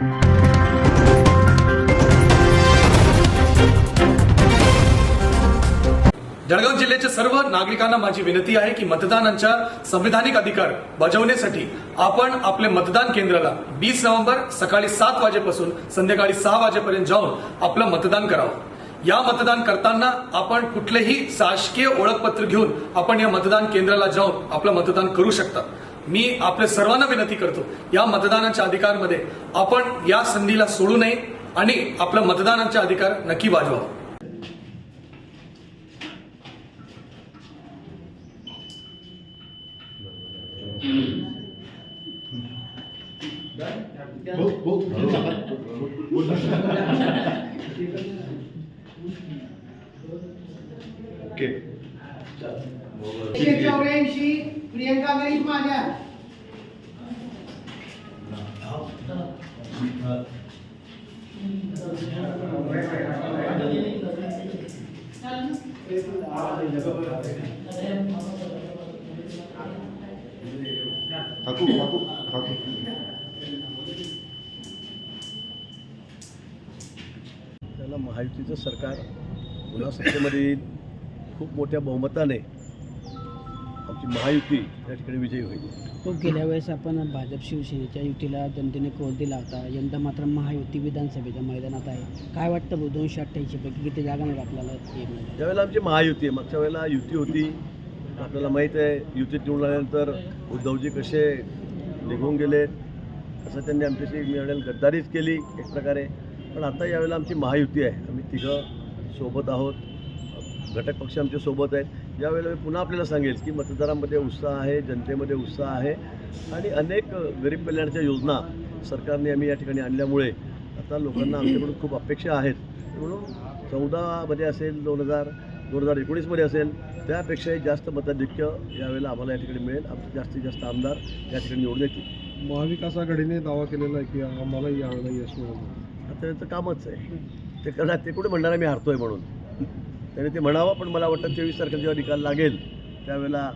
जळगाव जिल्ह्याच्या सर्व नागरिकांना माझी विनंती आहे की मतदानांच्या संविधानिक अधिकार बजावण्यासाठी आपण आपले मतदान केंद्राला वीस नोव्हेंबर सकाळी सात वाजेपासून संध्याकाळी सहा वाजेपर्यंत जाऊन आपलं मतदान करावं. या मतदान करताना आपण कुठलेही शासकीय ओळखपत्र घेऊन आपण या मतदान केंद्राला जाऊन आपलं मतदान करू शकता. मी आपल्या सर्वांना विनंती करतो या मतदानाच्या अधिकारमध्ये आपण या संधीला सोडू नये आणि आपलं मतदानाचा अधिकार नक्की वाजवा. ओके. एकशे चौऱ्याऐंशी प्रियंका गणेश माझ्या काकू काकू काकू त्याला महायुतीचं सरकार पुन्हा सत्तेमध्ये येईल. खूप मोठ्या बहुमताने आमची महायुती या ठिकाणी विजयी होईल. तो गेल्या वेळेस आपण भाजप शिवसेनेच्या युतीला जनतेने कौल दिला होता. यंदा मात्र महायुती विधानसभेच्या मैदानात आहे. काय वाटतं भाऊ? दोनशे अठ्ठ्याऐंशी पैकी किती जागा नाही आपल्याला? त्यावेळेला आमची महायुती आहे मागच्या वेळेला युती होती आपल्याला माहीत आहे युतीत निवडून आल्यानंतर उद्धवजी कसे निघून गेले असं त्यांनी आमच्याशी मिळालेली गद्दारीच केली एक प्रकारे. पण आता यावेळेला आमची महायुती आहे. आम्ही तिघं सोबत आहोत. घटक पक्ष आमच्यासोबत आहेत. यावेळेला मी पुन्हा आपल्याला सांगेल की मतदारांमध्ये उत्साह आहे जनतेमध्ये उत्साह आहे आणि अनेक गरीब कल्याणाच्या योजना सरकारने आम्ही या ठिकाणी आणल्यामुळे आता लोकांना आमच्याकडून खूप अपेक्षा आहेत. म्हणून चौदामध्ये असेल दोन हजार दोन हजार एकोणीसमध्ये असेल त्यापेक्षाही जास्त मताधिक्य यावेळेला आम्हाला या ठिकाणी मिळेल. आमचे जास्तीत जास्त आमदार या ठिकाणी निवडून येतील. महाविकास आघाडीने दावा केलेला आहे की आम्हाला यावेळेला यश मिळालं. आता त्यांचं कामच आहे. ते करणार ते कुठे म्हणणार मी हारतोय म्हणून. त्याने ते म्हणावं पण मला वाटतं तेवीस तारखेला जेव्हा निकाल लागेल त्यावेळेला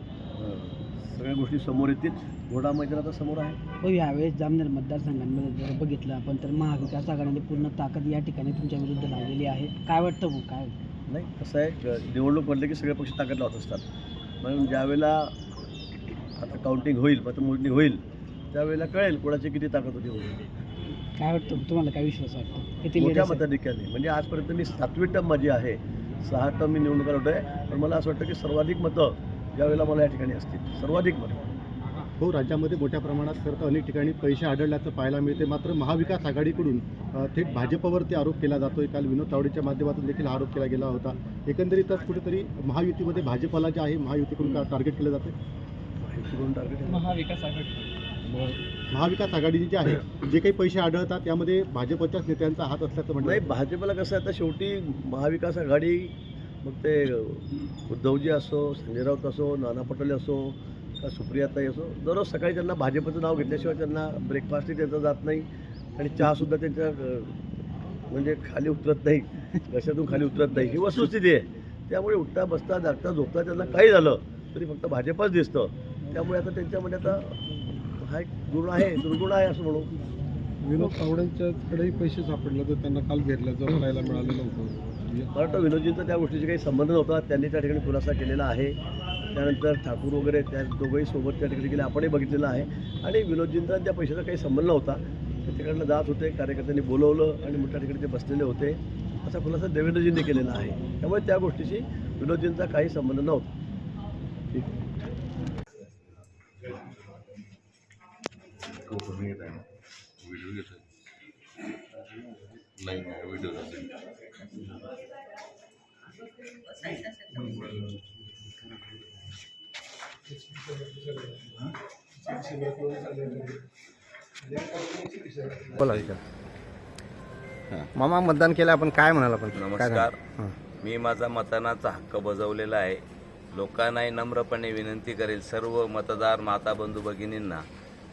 सगळ्या गोष्टी समोर येतील. घोडा मैदान आता समोर आहे. हो यावेळेस जामनेर मतदारसंघांमध्ये जर बघितलं आपण तर महाविकास आघाडीने पूर्ण ताकद या ठिकाणी तुमच्या विरुद्ध लावलेली आहे. काय वाटतं भाऊ? काय? नाही कसं आहे निवडणूक म्हटलं की सगळे पक्ष ताकद लावत असतात. म्हणून ज्यावेळेला आता काउंटिंग होईल मतमोजणी होईल त्यावेळेला कळेल कोणाची किती ताकद होती होईल काय वाटतं? तुम्हाला काय विश्वास वाटतो किती मोठ्या? मताधिक्याने म्हणजे आजपर्यंत मी सातवी टर्म माझी आहे सहा टर्म मी निवडणुका लढवतो आहे पण मला असं वाटतं की सर्वाधिक मतं ज्यावेळेला मला या ठिकाणी असतील सर्वाधिक मतं. हो राज्यामध्ये मोठ्या प्रमाणात खरं तर अनेक ठिकाणी पैसे आढळल्याचं पाहायला मिळते. मात्र महाविकास आघाडीकडून थेट भाजपवरती आरोप केला जातोय. काल विनोद तावडेच्या माध्यमातून देखील हा आरोप केला गेला होता. एकंदरीतच कुठेतरी महायुतीमध्ये भाजपला जे आहे महायुतीकडून का टार्गेट केलं जाते टार्गेट. महाविकास आघाडी. महाविकास आघाडी जे आहे जे काही पैसे आढळतात त्यामध्ये भाजपच्याच नेत्यांचा हात असल्याचं नाही म्हणणं भाजपला कसं आहे आता शेवटी महाविकास आघाडी मग ते उद्धवजी असो संजय राऊत असो नाना पटोले असो सुप्रियाताई असो दररोज सकाळी त्यांना भाजपचं नाव घेतल्याशिवाय त्यांना ब्रेकफास्टही त्यांचा जात नाही आणि चहासुद्धा त्यांच्या म्हणजे खाली उतरत नाही घशातून खाली उतरत नाही. ही वस्तुस्थिती आहे. त्यामुळे उठता बसता जागता झोपता त्यांना काही झालं तरी फक्त भाजपच दिसतं. त्यामुळे आता त्यांच्यामध्ये आता हा एक गुण आहे दुर्गुण आहे असं म्हणू. विनोद तावड्यांच्याकडेही पैसे सापडले तर त्यांना काल घेतल्याचं पाहायला मिळालेलं होतं मला वाटतं विनोदजींचा त्या गोष्टीशी काही संबंध नव्हता. त्यांनी त्या ठिकाणी खुलासा केलेला आहे. त्यानंतर ठाकूर वगैरे त्या दोघंही सोबत त्या ठिकाणी गेले. आपणही बघितलेलं आहे. आणि विनोदजींचा त्या पैशाचा काही संबंध नव्हता. ते तिकडनं जात होते कार्यकर्त्यांनी बोलवलं आणि मोठ्या ठिकाणी ते बसलेले होते. असा खुलासा देवेंद्रजींनी केलेला आहे. त्यामुळे त्या गोष्टीशी विनोदजींचा काही संबंध नव्हता. नाही नाही व्हिडिओ बोला विचार मामा मतदान केलं आपण काय म्हणाल आपण? नमस्कार. मी माझा मतदानाचा हक्क बजावलेला आहे. लोकांनाही नम्रपणे विनंती करेल सर्व मतदार माता बंधू भगिनींना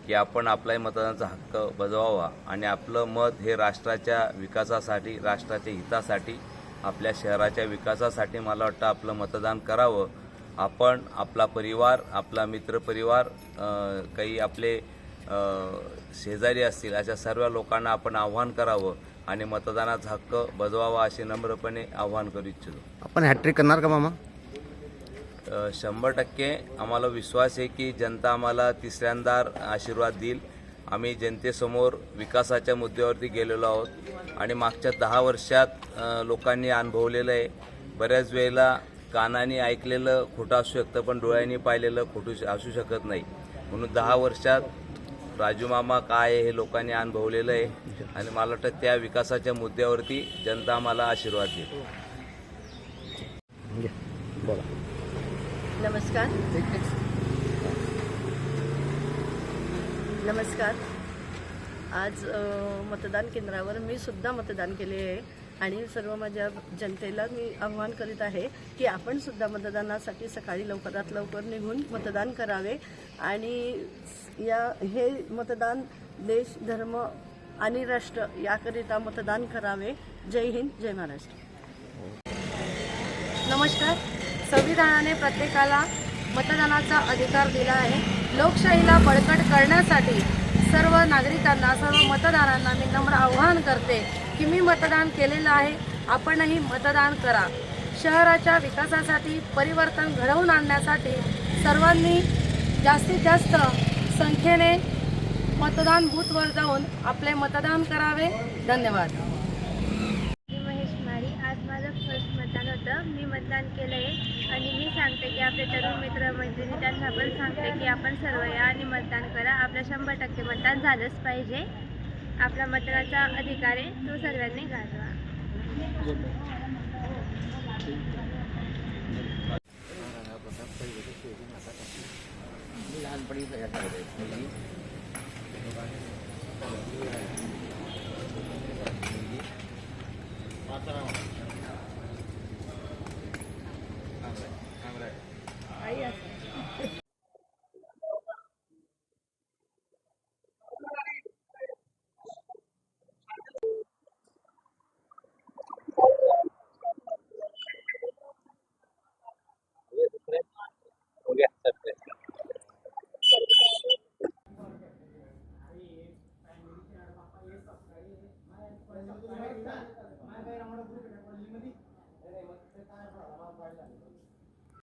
की आपण आपलाही मतदानाचा हक्क बजावावा आणि आपलं मत हे राष्ट्राच्या विकासासाठी राष्ट्राच्या हितासाठी आपल्या शहराच्या विकासासाठी मला वाटतं आपलं मतदान करावं. आपण आपला परिवार आपला मित्रपरिवार काही आपले शेजारी असतील अशा सर्व लोकांना आपण आव्हान करावं आणि मतदानाचा हक्क बजवावा असे नम्रपणे आव्हान करू इच्छितो. आपण हॅट्रिक करणार का मामा? शंभर टक्के. आम्हाला विश्वास आहे की जनता आम्हाला तिसऱ्यांदा आशीर्वाद देईल. आम्ही जनतेसमोर विकासाच्या मुद्द्यावरती गेलेलो आहोत. आणि मागच्या दहा वर्षात लोकांनी अनुभवलेलं आहे. बऱ्याच वेळेला कानाने ऐकलेलं खोटं असू शकतं पण डोळ्यांनी पाहिलेलं खोटू असू शकत नाही. म्हणून दहा वर्षात राजू मामा काय आहे हे लोकांनी अनुभवलेलं आहे. आणि मला वाटतं त्या विकासाच्या मुद्द्यावरती जनता आम्हाला आशीर्वाद देईल. नमस्कार. नमस्कार. आज मतदान केंद्रावर मी सुद्धा मतदान केले आहे. आणि सर्व माझ्या जनतेला मी आव्हान करीत आहे की आपण सुद्धा मतदानासाठी सकाळी लवकरात लवकर निघून मतदान करावे आणि या हे मतदान देश धर्म आणि राष्ट्र याकरिता मतदान करावे. जय हिंद जय महाराष्ट्र. नमस्कार. संविधानाने प्रत्येकाला मतदानाचा अधिकार दिला आहे. लोकशाहीला बळकट करण्यासाठी सर्व नागरिकांना सर्व मतदारांना मी नम्र आवाहन करते. की मी मतदान केलेलं आहे आपणही मतदान करा. शहराच्या विकासासाठी परिवर्तन घडवून आणण्यासाठी सर्वांनी जास्तीत जास्त संख्येने मतदान बूथवर जाऊन आपले मतदान करावे. धन्यवाद. मी महेश माळी. आज माझं फर्स्ट मतदान होतं. मी मतदान केलं आहे आणि मी सांगते की आपले तरुण मित्र मैत्रिणी त्यांना पण सांगते की आपण सर्व या आणि मतदान करा. आपलं शंभर टक्के मतदान झालंच पाहिजे. आपला मतदानाचा अधिकार आहे तो सर्वांनी गाजवा. लहानपणी